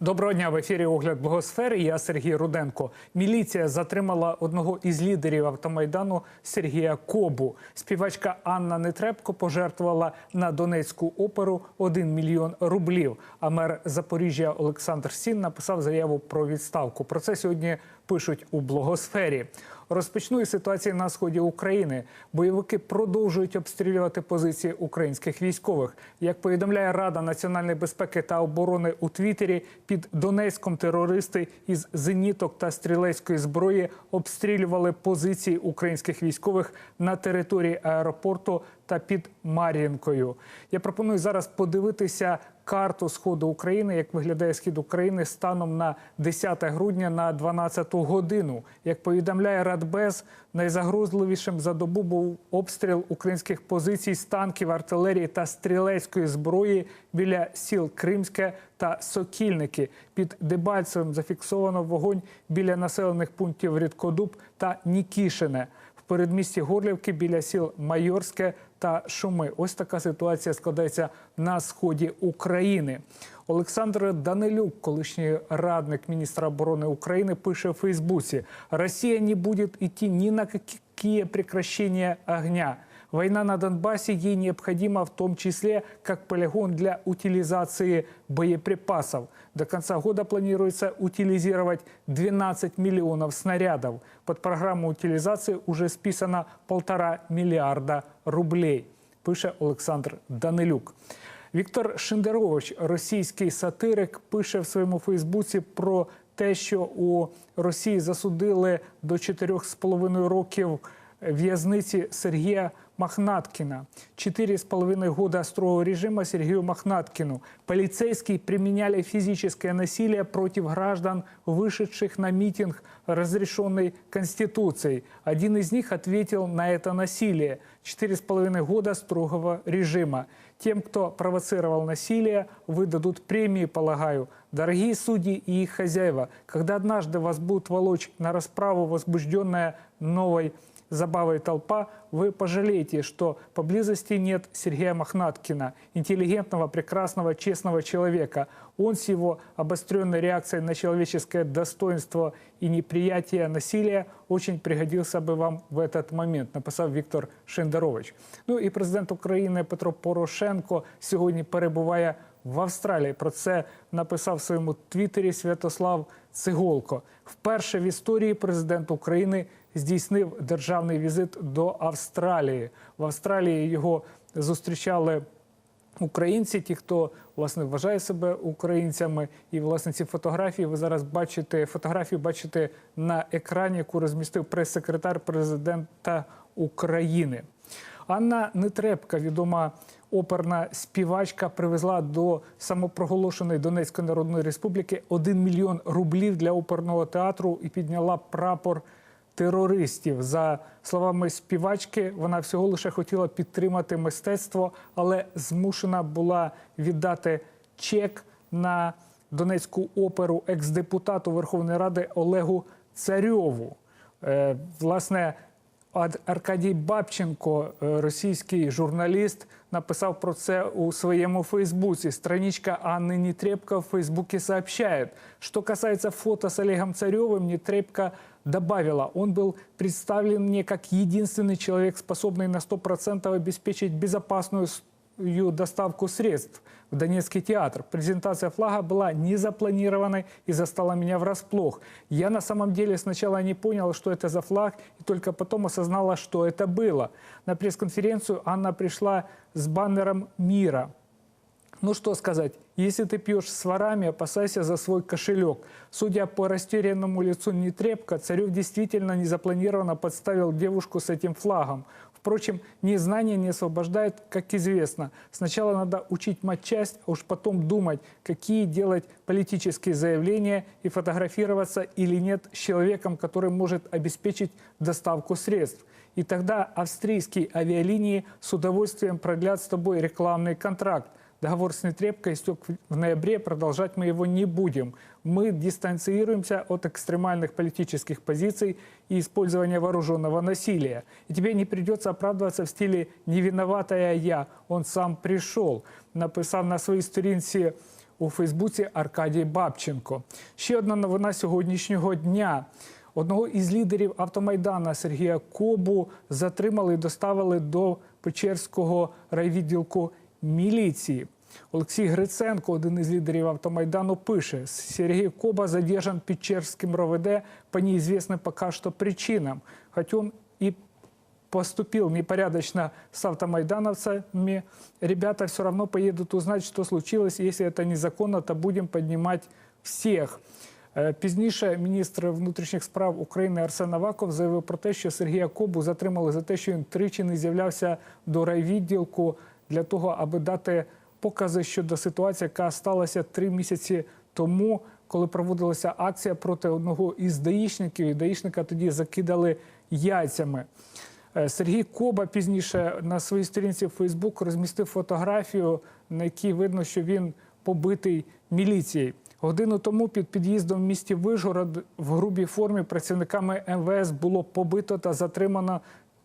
Доброго дня в ефірі Огляд Богосфери. Я Сергій Руденко. Міліція затримала одного із лідерів автомайдану Сергія Кобу. Співачка Анна Нетребко пожертвувала на Донецьку оперу 1 мільйон рублів. А мер Запоріжжя Олександр Сін написав заяву про відставку. Про це сьогодні пишуть у блогосфері. Розпочну із ситуації на сході України. Бойовики продовжують обстрілювати позиції українських військових. Як повідомляє Рада національної безпеки та оборони у Твіттері, під Донецьком терористи із зеніток та стрілецької зброї обстрілювали позиції українських військових на території аеропорту та під Мар'їнкою. Я пропоную зараз подивитися карту сходу України, як виглядає схід України станом на 10 грудня на 12 годину. Як повідомляє Радбез, найзагрозливішим за добу був обстріл українських позицій з танків, артилерії та стрілецької зброї біля сіл Кримське та Сокільники. Під Дебальцевим зафіксовано вогонь біля населених пунктів Рідкодуб та Нікішине. В передмісті Горлівки біля сіл Майорське та Шуми. Ось така ситуація складається на сході України. Олександр Данилюк, колишній радник міністра оборони України, пише в Фейсбуці: Росія не буде йти ні на які прекращення огня. Война на Донбассе ей необходима в том числе как полигон для утилизации боеприпасов. До конца года планируется утилизировать 12 миллионов снарядов. Под программу утилизации уже списано полтора миллиарда рублей, пише Олександр Данилюк. Віктор Шендерович, російський сатирик, пише в своєму Фейсбуці про те, що у Росії засудили до 4,5 років в'язниці Сергія Махнаткина. Четыре с половиной года строгого режима Сергею Махнаткину. Полицейские применяли физическое насилие против граждан, вышедших на митинг, разрешенный Конституцией. Один из них ответил на это насилие. Четыре с половиной года строгого режима. Тем, кто провоцировал насилие, выдадут премии, полагаю. Дорогие судьи и их хозяева, когда однажды вас будут волочь на расправу возбужденная новой забавой толпа, вы пожалеете, что поблизости нет Сергея Махнаткина, интеллигентного, прекрасного, честного человека. Он с его обостренной реакцией на человеческое достоинство и неприятие насилия очень пригодился бы вам в этот момент, написав Віктор Шендерович. Ну і президент України Петро Порошенко сьогодні перебуває в Австралії. Про це написав в своєму твіттері Святослав Циголко. Вперше в історії президент України здійснив державний візит до Австралії. В Австралії його зустрічали українці, ті, хто власне вважає себе українцями. І власне ці фотографії ви зараз бачите. Фотографію бачите на екрані, яку розмістив прес-секретар президента України. Анна Нетребка, відома оперна співачка, привезла до самопроголошеної Донецької Народної Республіки 1 мільйон рублів для оперного театру і підняла прапор терористів. За словами співачки, вона всього лише хотіла підтримати мистецтво, але змушена була віддати чек на Донецьку оперу екс-депутату Верховної Ради Олегу Царьову. Е, власне, Ад- Аркадій Бабченко, е, російський журналіст, написав про це у своєму Фейсбуці. Страничка Анны Нетребко в Фейсбуке сообщает. Что касается фото с Олегом Царевым, Нетребко добавила, он был представлен мне как единственный человек, способный на 100% обеспечить безопасную с- ее доставку средств в Донецкий театр. Презентация флага была не запланированной и застала меня врасплох. Я на самом деле сначала не понял, что это за флаг, и только потом осознала, что это было. На пресс-конференцию Анна пришла с баннером мира. Ну что сказать, если ты пьешь с ворами, опасайся за свой кошелек. Судя по растерянному лицу Нетребко, Царев действительно незапланированно подставил девушку с этим флагом. Впрочем, незнание не освобождает, как известно. Сначала надо учить матчасть, а уж потом думать, какие делать политические заявления и фотографироваться или нет с человеком, который может обеспечить доставку средств. И тогда австрийские авиалинии с удовольствием продлят с тобой рекламный контракт. Договор с Нетребко истек в ноябре, продолжать мы его не будем. Мы дистанцируемся от экстремальных политических позиций и использования вооруженного насилия. И тебе не придется оправдываться в стиле «не виноватая я, он сам пришел», написав на своїй сторінці у Фейсбуці Аркадій Бабченко. Ще одна новина сьогоднішнього дня. Одного із лідерів автомайдана Сергія Кобу затримали і доставили до Печерського райвідділку міліції. Олексій Гриценко, один із лідерів автомайдану, пише: Сергій Коба задержан Печерским РОВД по неизвестным пока что причинам. Хоть он и поступил непорядочно с автомайдановцами, ребята все равно поедут узнать, что случилось. Если это незаконно, то будем поднимать всех. Е, Пізніше міністр внутрішніх справ України Арсен Аваков заявив про те, що Сергія Кобу затримали за те, що він тричі не з'являвся до райвідділку для того, аби дати покази щодо ситуації, яка сталася три місяці тому, коли проводилася акція проти одного із даїшників. І даїшника тоді закидали яйцями. Е, Сергій Коба пізніше на своїй сторінці в Фейсбук розмістив фотографію, на якій видно, що він побитий міліцією. Годину тому під під'їздом в місті Вижгород в грубій формі працівниками МВС було побито та затримано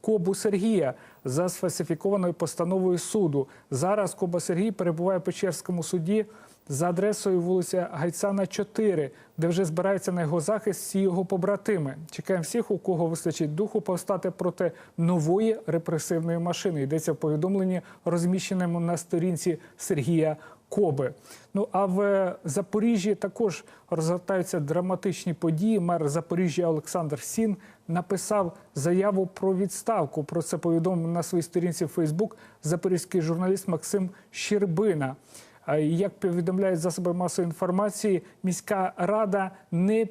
Кобу Сергія за сфальсифікованою постановою суду. Зараз Коба Сергій перебуває в Печерському суді за адресою вулиця Гайцана, 4, де вже збираються на його захист всі його побратими. Чекаємо всіх, у кого вистачить духу повстати проти нової репресивної машини. Йдеться в повідомленні, розміщеному на сторінці Сергія Коби. Ну а в Запоріжжі також розгортаються драматичні події. Мер Запоріжжя Олександр Сін написав заяву про відставку. Про це повідомив на своїй сторінці в Фейсбук запорізький журналіст Максим Щербина. Як повідомляють засоби масової інформації, міська рада не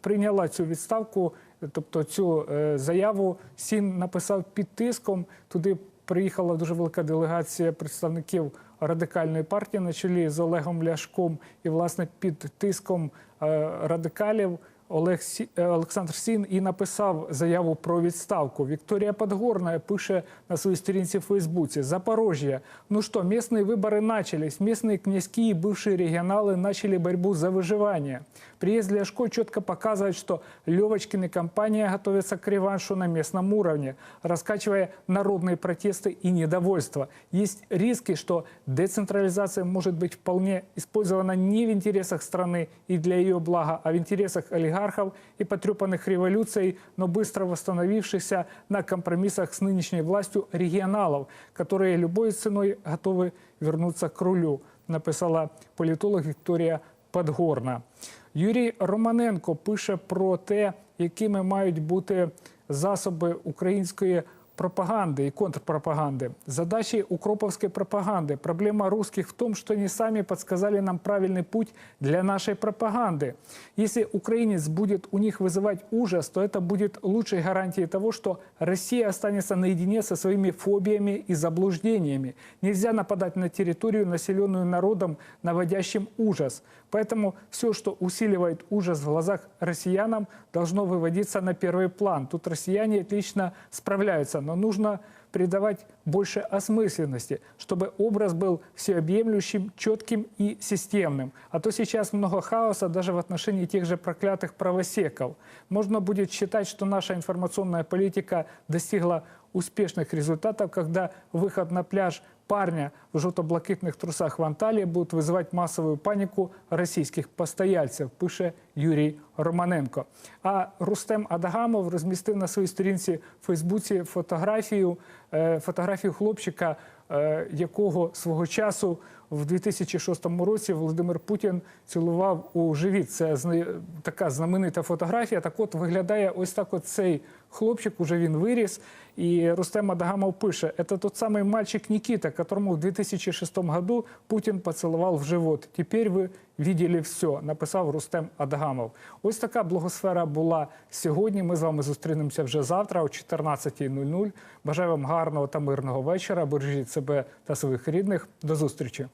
прийняла цю відставку, тобто цю е, заяву Сін написав під тиском. Туди приїхала дуже велика делегація представників радикальної партії на чолі з Олегом Ляшком, і власне під тиском е, радикалів. Олег Сі... е, Олександр Сін і написав заяву про відставку. Вікторія Подгорна пише на своїй сторінці в Фейсбуці. Запорожье. Ну что, местные выборы начались. Местные князьки и бывшие регионалы начали борьбу за выживание. Приезд Ляшко четко показывает, что Левочкин и компания готовятся к реваншу на местном уровне, раскачивая народные протесты и недовольство. Есть риски, что децентрализация может быть вполне использована не в интересах страны и для ее блага, а в интересах олигархов и потрепанных революцией, но быстро восстановившихся на компромиссах с нынешней властью регионалов, которые любой ценой готовы вернуться к рулю, написала политолог Виктория Подгорна. Юрій Романенко пише про те, якими мають бути засоби української Пропаганды и контрпропаганды. Задачи укроповской пропаганды. Проблема русских в том, что они сами подсказали нам правильный путь для нашей пропаганды. Если украинец будет у них вызывать ужас, то это будет лучшей гарантией того, что Россия останется наедине со своими фобиями и заблуждениями. Нельзя нападать на территорию, населенную народом, наводящим ужас. Поэтому все, что усиливает ужас в глазах россиянам, должно выводиться на первый план. Тут россияне отлично справляются, но нужно придавать больше осмысленности, чтобы образ был всеобъемлющим, четким и системным. А то сейчас много хаоса даже в отношении тех же проклятых правосеков. Можно будет считать, что наша информационная политика достигла успешных результатов, когда выход на пляж парня в желто-блакитных трусах в Анталии будет вызывать массовую панику российских постояльців, пише Юрій Романенко. А Рустем Адагамов розмістив на своїй сторінці в Фейсбуці фотографію, е, фотографію хлопчика, е, якого свого часу в 2006 році Володимир Путін цілував у живіт. Це зна- така знаменита фотографія. Так от виглядає ось так от цей хлопчик, уже він виріс. І Рустем Адагамов пише, это тот самый мальчик Никита, которому в 2006 году Путин поцеловал в живот. Теперь ви видели все, написав Рустем Адагамов. Ось така блогосфера була сьогодні. Ми з вами зустрінемося вже завтра о 14.00. Бажаю вам гарного та мирного вечора. Бережіть себе та своїх рідних. До зустрічі.